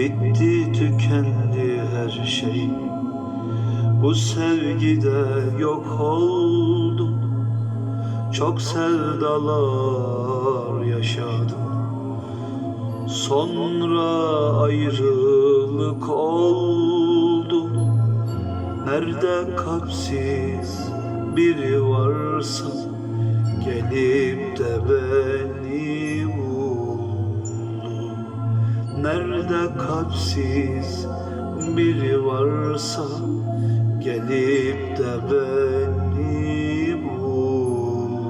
Bitti tükendi her şey. Bu sevgide yok oldum. Çok sevdalar yaşadım. Sonra ayrılık oldu Nerede kalpsiz biri varsa Nerede kalpsiz biri varsa Gelip de beni buldu.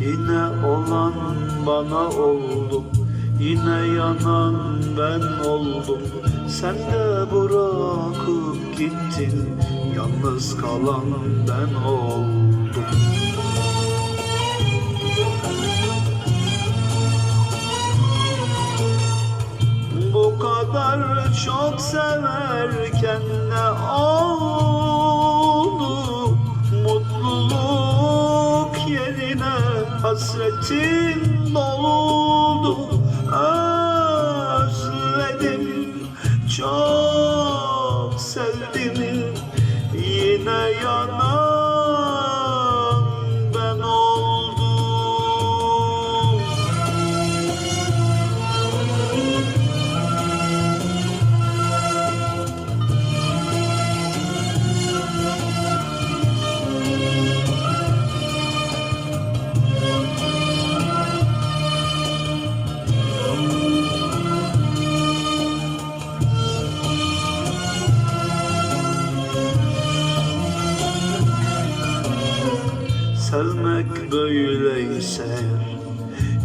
Yine olan bana oldu. Yine yanan ben oldum Sen de bırakıp gittin Yalnız kalan ben oldum. Bu kadar çok severken ne oldu Yine Sevmek böyleyse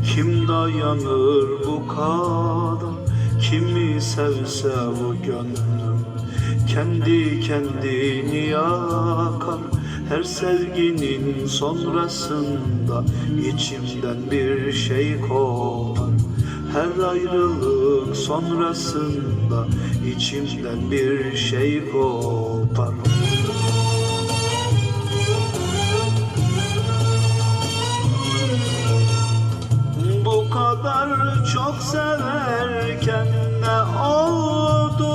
Kim dayanır bu kadar? Kimi sevse bu gönlüm Kendi kendini yakar. Her sevginin sonrasında içimden bir şey kopar Her ayrılık sonrasında içimden bir şey kopar çok severken ne oldu?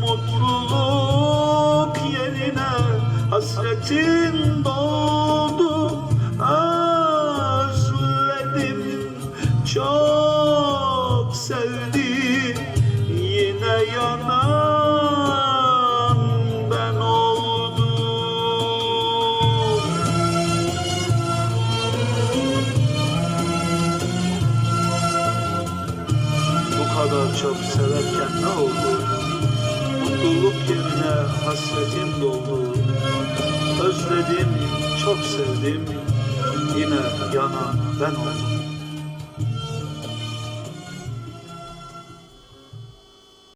Mutluluk yerine hasretin doldu. Özledim çok sevdim. Yine yanan kadar çok severken ne oldu? Mutluluk yerine hasretim doldu. Özledim, çok sevdim. Yine yanan ben oldum.